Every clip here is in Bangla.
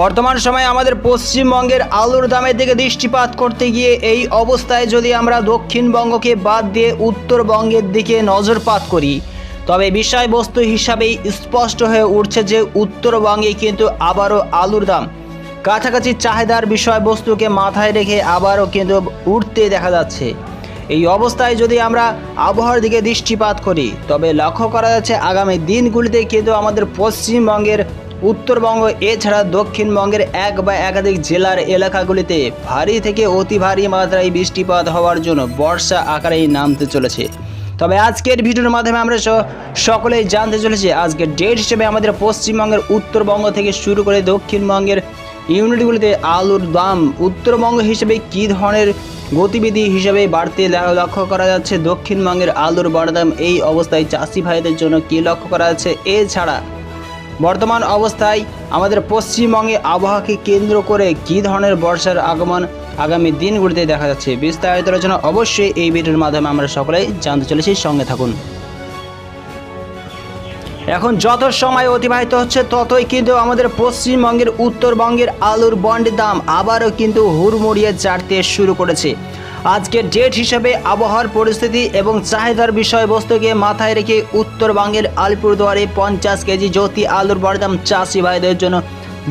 বর্তমান সময়ে আমাদের পশ্চিমবঙ্গের আলুর দামের দিকে দৃষ্টিপাত করতে গিয়ে এই অবস্থায় যদি আমরা দক্ষিণবঙ্গকে বাদ দিয়ে উত্তরবঙ্গের দিকে নজরপাত করি, তবে বিষয়বস্তু হিসাবেই স্পষ্ট হয়ে উঠছে যে উত্তরবঙ্গে কিন্তু আবারও আলুর দাম কাছাকাছি চাহিদার বিষয়বস্তুকে মাথায় রেখে আবারও কিন্তু উঠতে দেখা যাচ্ছে। এই অবস্থায় যদি আমরা আবহাওয়ার দিকে দৃষ্টিপাত করি, তবে লক্ষ্য করা যাচ্ছে আগামী দিনগুলিতে কিন্তু আমাদের পশ্চিমবঙ্গের উত্তরবঙ্গ, এছাড়া দক্ষিণবঙ্গের এক বা একাধিক জেলার এলাকাগুলিতে ভারী থেকে অতি ভারী মাত্রায় বৃষ্টিপাত হওয়ার জন্য বর্ষা আকারেই নামতে চলেছে। তবে আজকের ভিডিওর মাধ্যমে আমরা সকলেই জানতে চলেছি আজকের ডেট হিসেবে আমাদের পশ্চিমবঙ্গের উত্তরবঙ্গ থেকে শুরু করে দক্ষিণবঙ্গের ইউনিটগুলিতে আলুর দাম উত্তরবঙ্গ হিসেবে কী ধরনের গতিবিধি হিসেবে বাড়তে লক্ষ্য করা যাচ্ছে? দক্ষিণবঙ্গের আলুর বড় দাম এই অবস্থায় চাষি ভাইদের জন্য কী লক্ষ্য করা যাচ্ছে? এছাড়া বর্তমান অবস্থায় আমাদের পশ্চিমবঙ্গে আবহাওয়াকে কেন্দ্র করে কী ধরনের বর্ষার আগমন আগামী দিনগুলিতে দেখা যাচ্ছে বিস্তারিত আলোচনা অবশ্যই এই ভিডিওর মাধ্যমে আমরা সকলেই জানতে চলেছি। সঙ্গে থাকুন। এখন যত সময় অতিবাহিত হচ্ছে, ততই কিন্তু আমাদের পশ্চিমবঙ্গের উত্তরবঙ্গের আলুর বন্ডের দাম আবারও কিন্তু হুড়মুড়িয়ে চাটতে শুরু করেছে। আজকের ডেট হিসেবে আবহাওয়ার পরিস্থিতি এবং চাহিদার বিষয়বস্তুকে মাথায় রেখে উত্তরবঙ্গের আলিপুরদুয়ারে পঞ্চাশ কেজি জ্যোতি আলুর বড়দাম চাষি ভাইদের জন্য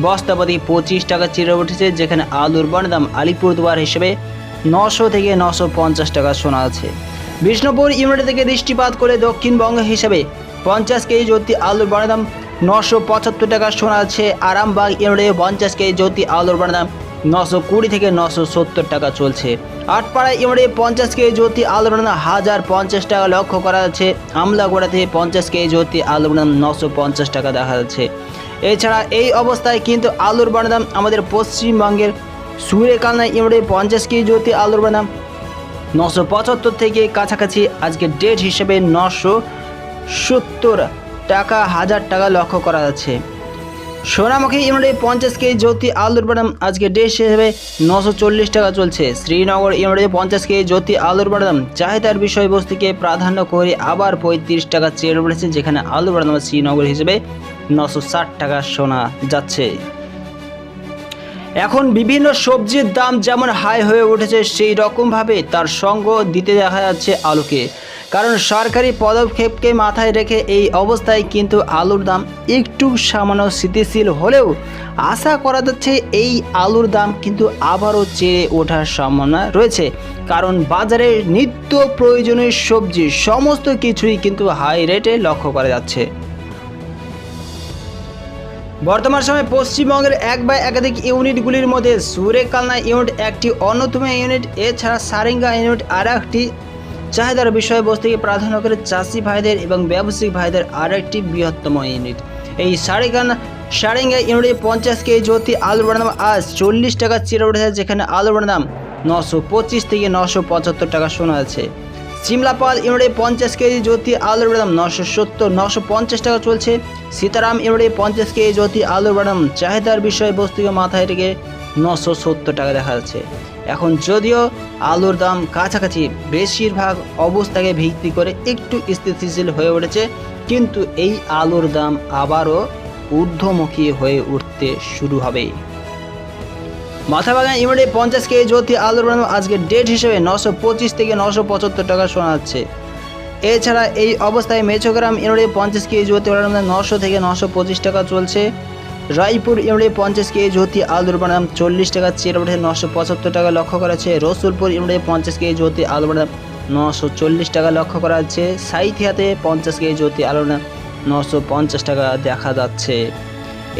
বস্তাপতি পঁচিশ টাকা চিরে উঠেছে, যেখানে আলুর বড়দাম আলিপুরদুয়ার হিসেবে নশো থেকে নশো পঞ্চাশ টাকা শোনা আছে। বিষ্ণুপুর ইউনিট থেকে দৃষ্টিপাত করে দক্ষিণবঙ্গ হিসেবে পঞ্চাশ কেজি জ্যোতি আলুর বানাদাম নশো পঁচাত্তর টাকা শোনা আছে। আরামবাগ ইউনিটে পঞ্চাশ কেজি জ্যোতি আলুর বানাদাম নশো কুড়ি থেকে নশো সত্তর টাকা চলছে। আটপাড়ায় ইউনিটে পঞ্চাশ কেজি জ্যোতি আলুর বানাদাম হাজার পঞ্চাশ টাকা লক্ষ্য করা যাচ্ছে। আমলাগোড়াতে পঞ্চাশ কেজি জ্যোতি আলুর বানাদাম নশো পঞ্চাশ টাকা দেখা যাচ্ছে। এছাড়া এই অবস্থায় কিন্তু আলুর বানাদাম আমাদের পশ্চিমবঙ্গের সুরেকালনা ইউনিটে পঞ্চাশ কেজি জ্যোতি আলুর বানাদাম নশো পঁচাত্তর থেকে কাছাকাছি আজকে ডেট হিসেবে নশো সত্তর টাকা হাজার টাকা লক্ষ্য করা যাচ্ছে। সোনামুখী ইউনিটে পঞ্চাশ কেজি জ্যোতি আলুর বাদাম আজকে ডেট হিসেবে নশো চল্লিশ টাকা চলছে। শ্রীনগর ইউনিটে পঞ্চাশ কেজি জ্যোতি আলুর বাদাম। চাহিদার বিষয়বস্তুকে প্রাধান্য করে আবার পঁয়ত্রিশ টাকা চেয়ে উঠেছে যেখানে আলুর বাদাম শ্রীনগর হিসেবে নশো ষাট টাকা সোনা যাচ্ছে। এখন বিভিন্ন সবজির দাম যেমন হাই হয়ে উঠেছে, সেই রকমভাবে তার সঙ্গ দিতে দেখা যাচ্ছে আলুকে। কারণ সরকারি পদক্ষেপকে মাথায় রেখে এই অবস্থায় কিন্তু আলুর দাম একটু সামান্য স্থিতিশীল হলেও আশা করা যাচ্ছে এই আলুর দাম কিন্তু আবারও চেয়ে ওঠার সম্ভাবনা রয়েছে। কারণ বাজারে নিত্য প্রয়োজনীয় সবজি সমস্ত কিছুই কিন্তু হাই রেটে লক্ষ্য করা যাচ্ছে। বর্তমান সময়ে পশ্চিমবঙ্গের এক বা একাধিক ইউনিটগুলির মধ্যে সুরেকালনা ইউনিট একটি অন্যতম ইউনিট। এছাড়া সারেঙ্গা ইউনিট আর একটি চাহিদার বিষয়বস্তুকে প্রাধান্য করে চাষি ভাইদের এবং ব্যবসায়িক ভাইদের আর একটি বৃহত্তম ইউনিট। এই সারেকালনা সারেঙ্গা ইউনিটে পঞ্চাশ কেজি জ্যোতি আলুর বানাম আজ চল্লিশ টাকা চিরে উঠেছে যেখানে আলুর বানাম নশো পঁচিশ থেকে নশো পঁচাত্তর টাকা শোনা যাচ্ছে। সিমলাপাল ইউনিটে পঞ্চাশ কেজি জ্যোতি আলুর বাদাম নশো সত্তর, নশো পঞ্চাশ টাকা চলছে। সীতারাম ইউনিটে পঞ্চাশ কেজি জ্যোতি আলুর বাদাম চাহিদার বিষয়বস্তুকে মাথায় রেখে নশো সত্তর টাকা দেখা যাচ্ছে। এখন যদিও আলুর দাম কাছাকাছি, বেশিরভাগ অবস্থাকে ভিত্তি করে একটু স্থিতিশীল হয়ে উঠেছে, কিন্তু এই আলুর দাম আবারও ঊর্ধ্বমুখী হয়ে উঠতে শুরু হবে। মাথাবাগান ইউনিটে পঞ্চাশ কেজি জ্যোতি আলুর বানানো আজকে ডেট হিসেবে নশো পঁচিশ থেকে নশো পঁচাত্তর টাকা শোনাচ্ছে। এছাড়া এই অবস্থায় মেছোগ্রাম ইউনিটে পঞ্চাশ কেজি জ্যোতি বানানো নশো থেকে নশো পঁচিশ টাকা চলছে। রায়পুর ইউনিটে পঞ্চাশ কেজি জ্যোতি আলুর বানাম চল্লিশ টাকা উঠে নশো পঁচাত্তর টাকা লক্ষ্য করা যাচ্ছে রসুলপুর ইউনিটে পঞ্চাশ কেজি জ্যোতি আলুর বানাম নশো চল্লিশ টাকা লক্ষ্য করা যাচ্ছে সাইথিয়াতে পঞ্চাশ কেজি জ্যোতি আলুর নশো পঞ্চাশ টাকা দেখা যাচ্ছে।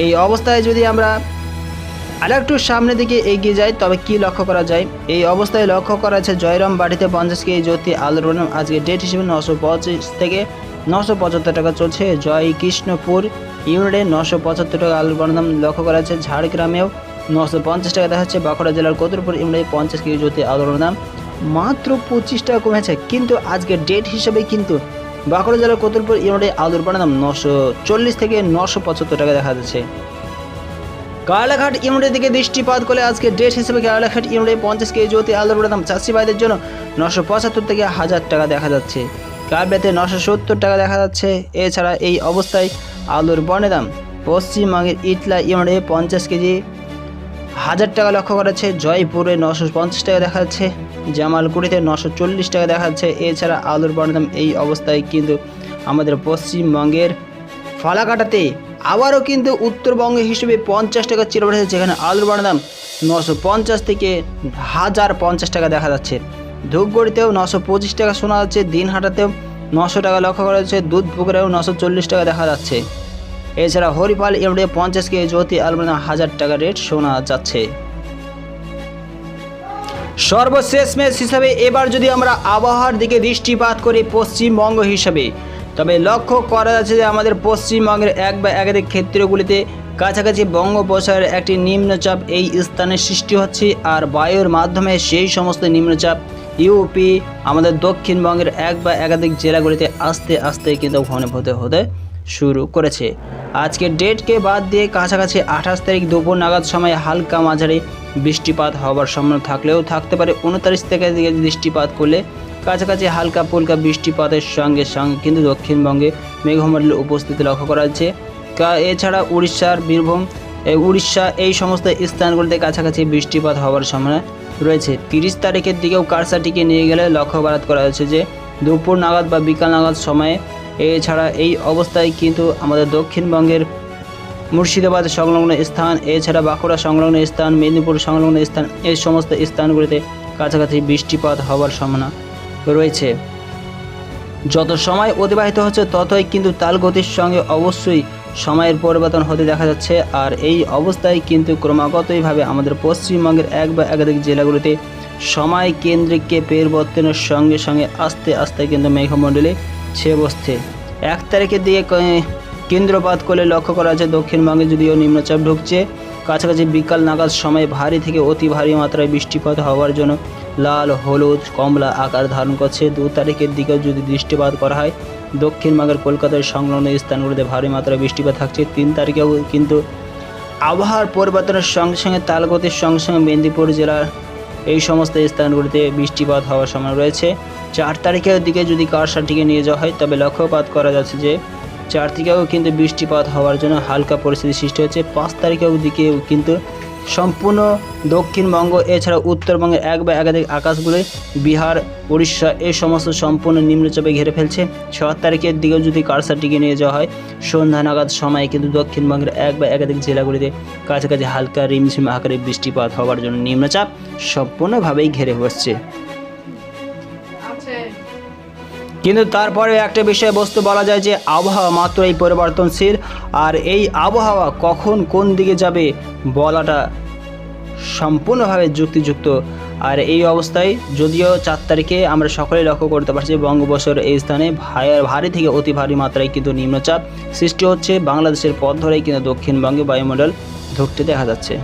এই অবস্থায় যদি আমরা আর একটু সামনের দিকে এগিয়ে যায়, তবে কি লক্ষ্য করা যায়? এই অবস্থায় লক্ষ্য করা যাচ্ছে জয়রাম বাড়িতে পঞ্চাশ কেজি জ্যোতি আলুর আজকে ডেট হিসেবে নশো পঁচিশ থেকে নশো পঁচাত্তর টাকা চলছে। জয় কৃষ্ণপুর ইউনিটে নশো পঁচাত্তর টাকা আলুর বানাম লক্ষ্য করা যাচ্ছে। ঝাড়গ্রামেও নশো পঞ্চাশ টাকা দেখা যাচ্ছে বাঁকুড়া জেলার কতুরপুর ইউনিটে পঞ্চাশ কেজি জ্যোতি আলুর বানাম মাত্র পঁচিশ টাকা কমেছে, কিন্তু আজকে ডেট হিসেবে কিন্তু বাঁকুড়া জেলার কতুরপুর ইউনিটে আলুর বানাম নশো চল্লিশ থেকে নশো পঁচাত্তর টাকা দেখা যাচ্ছে। কালাঘাট ইউনিটের দিকে দৃষ্টিপাত করলে আজকে ডেট হিসেবে কালাঘাট ইউনিটে পঞ্চাশ কেজি জ্যোতি আলুর দাম চাষি ভাইদের জন্য নশো পঁচাত্তর থেকে হাজার টাকা দেখা যাচ্ছে। কারবেতে নশো সত্তর টাকা দেখা যাচ্ছে। এছাড়া এই অবস্থায় আলুর বনের দাম পশ্চিমবঙ্গের ইটলা ইউনিটে পঞ্চাশ কেজি হাজার টাকা লক্ষ্য করা জয়পুরে নশো পঞ্চাশ টাকা দেখা যাচ্ছে। জামালকুড়িতে নশো চল্লিশ টাকা দেখা যাচ্ছে। এছাড়া আলুর বাড়ার দাম এই অবস্থায় কিন্তু আমাদের পশ্চিমবঙ্গের ফালাকাটাতে আবারও কিন্তু উত্তরবঙ্গ হিসেবে পঞ্চাশ টাকা চির বেড়েছে যেখানে আলুর বাড়ার দাম নশো পঞ্চাশ থেকে হাজার পঞ্চাশ টাকা দেখা যাচ্ছে। ধূপগড়িতেও নশো পঁচিশ টাকা শোনা যাচ্ছে, দিনহাটাতেও নশো টাকা লক্ষ্য করা যাচ্ছে দুধ পুকুরেও নশো চল্লিশ টাকা দেখা যাচ্ছে। এছাড়া হরিপাল ইউনিটে পঞ্চাশ কেজি জ্যোতি আলমানা হাজার টাকা রেট শোনা যাচ্ছে। সর্বশেষ ম্যাচ হিসাবে এবার যদি আমরা আবহাওয়ার দিকে দৃষ্টিপাত করি পশ্চিমবঙ্গ হিসাবে তবে লক্ষ্য করা যাচ্ছে যে আমাদের পশ্চিমবঙ্গের এক বা একাধিক ক্ষেত্রগুলিতে কাছাকাছি বঙ্গোপসাগরের একটি নিম্নচাপ এই স্থানে সৃষ্টি হচ্ছে আর বায়ুর মাধ্যমে সেই সমস্ত নিম্নচাপ ইউপি, আমাদের দক্ষিণবঙ্গের এক বা একাধিক জেলাগুলিতে আস্তে আস্তে কিন্তু ঘনীভূত হতে শুরু করেছে। আজকের ডেটকে বাদ দিয়ে কাছাকাছি আঠাশ তারিখ দুপুর নাগাদ সময় হালকা মাঝারি বৃষ্টিপাত হওয়ার সম্ভাবনা থাকলেও থাকতে পারে। উনতারিশ থেকে বৃষ্টিপাত করলে কাছাকাছি হালকা পুলকা বৃষ্টিপাতের সঙ্গে সঙ্গে কিন্তু দক্ষিণবঙ্গে মেঘমণ্ডলের উপস্থিতি লক্ষ্য করা যাচ্ছে। এছাড়া উড়িষ্যার বীরভূম উড়িষ্যা এই সমস্ত স্থানগুলিতে কাছাকাছি বৃষ্টিপাত হওয়ার সম্ভাবনা রয়েছে। তিরিশ তারিখের দিকেও কারসাটিকে নিয়ে গেলে লক্ষ্য বারাত করা হয়েছে যে, দুপুর নাগাদ বা বিকাল নাগাদ সময়ে এছাড়া এই অবস্থায় কিন্তু আমাদের দক্ষিণবঙ্গের মুর্শিদাবাদ সংলগ্ন স্থান, এছাড়া বাঁকুড়া সংলগ্ন স্থান, মেদিনীপুর সংলগ্ন স্থান, এই সমস্ত স্থানগুলিতে কাছাকাছি বৃষ্টিপাত হওয়ার সম্ভাবনা রয়েছে। যত সময় অতিবাহিত হচ্ছে, ততই কিন্তু তাল গতির সঙ্গে অবশ্যই সময়ের পরিবর্তন হতে দেখা যাচ্ছে। আর এই অবস্থায় কিন্তু ক্রমাগতইভাবে আমাদের পশ্চিমবঙ্গের এক বা একাধিক জেলাগুলিতে সময় কেন্দ্রিককে পরিবর্তনের সঙ্গে সঙ্গে আস্তে আস্তে কিন্তু মেঘমণ্ডলে ছেয়ে বসছে। এক তারিখের দিকে কেন্দ্রপাত করলে লক্ষ্য করা যাচ্ছে দক্ষিণবঙ্গে যদিও নিম্নচাপ ঢুকছে, কাছাকাছি বিকাল নাগাদ সময় ভারী থেকে অতি ভারী মাত্রায় বৃষ্টিপাত হওয়ার জন্য লাল, হলুদ, কমলা আকার ধারণ করছে। দু তারিখের দিকেও যদি দৃষ্টিপাত করা হয় দক্ষিণবঙ্গের কলকাতার সংলগ্ন স্থানগুলিতে ভারী মাত্রায় বৃষ্টিপাত থাকছে। তিন তারিখেও কিন্তু আবহাওয়ার পরিবর্তনের সঙ্গে সঙ্গে তালগতির সঙ্গে সঙ্গে মেদিনীপুর জেলার এই সমস্ত স্থানগুলিতে বৃষ্টিপাত হওয়ার সময় রয়েছে। চার তারিখের দিকে যদি কারসাটিকে নিয়ে যাওয়া হয়, তবে লক্ষ্যপাত করা যাচ্ছে যে, চার তারিখেও কিন্তু বৃষ্টিপাত হওয়ার জন্য হালকা পরিস্থিতি সৃষ্টি হচ্ছে। পাঁচ তারিখের দিকেও কিন্তু সম্পূর্ণ দক্ষিণবঙ্গ, এছাড়া উত্তরবঙ্গের এক বা একাধিক আকাশগুলি বিহার উড়িষ্যা এই সমস্ত সম্পূর্ণ নিম্নচাপে ঘিরে ফেলছে। ছ তারিখের দিকেও যদি কারসাটিকে নিয়ে যাওয়া হয়, সন্ধ্যা নাগাদ সময়ে কিন্তু দক্ষিণবঙ্গের এক বা একাধিক জেলাগুলিতে কাছাকাছি হালকা রিমঝিম আকারে বৃষ্টিপাত হওয়ার জন্য নিম্নচাপ সম্পূর্ণভাবেই ঘিরে বসছে। কিন্তু তারপরে একটা বিষয়বস্তু বলা যায় যে আবহাওয়া মাত্রই পরিবর্তনশীল, আর এই আবহাওয়া কখন কোন দিকে যাবে বলাটা সম্পূর্ণভাবে যুক্তিযুক্ত। আর এই অবস্থায় যদিও চার তারিখে আমরা সকলেই লক্ষ্য করতে পারছি বঙ্গোপসাগর এই স্থানে ভারী থেকে অতি ভারী মাত্রায় কিন্তু নিম্নচাপ সৃষ্টি হচ্ছে। বাংলাদেশের পথ ধরেই কিন্তু দক্ষিণবঙ্গে বায়ুমণ্ডল ঢুকতে দেখা যাচ্ছে।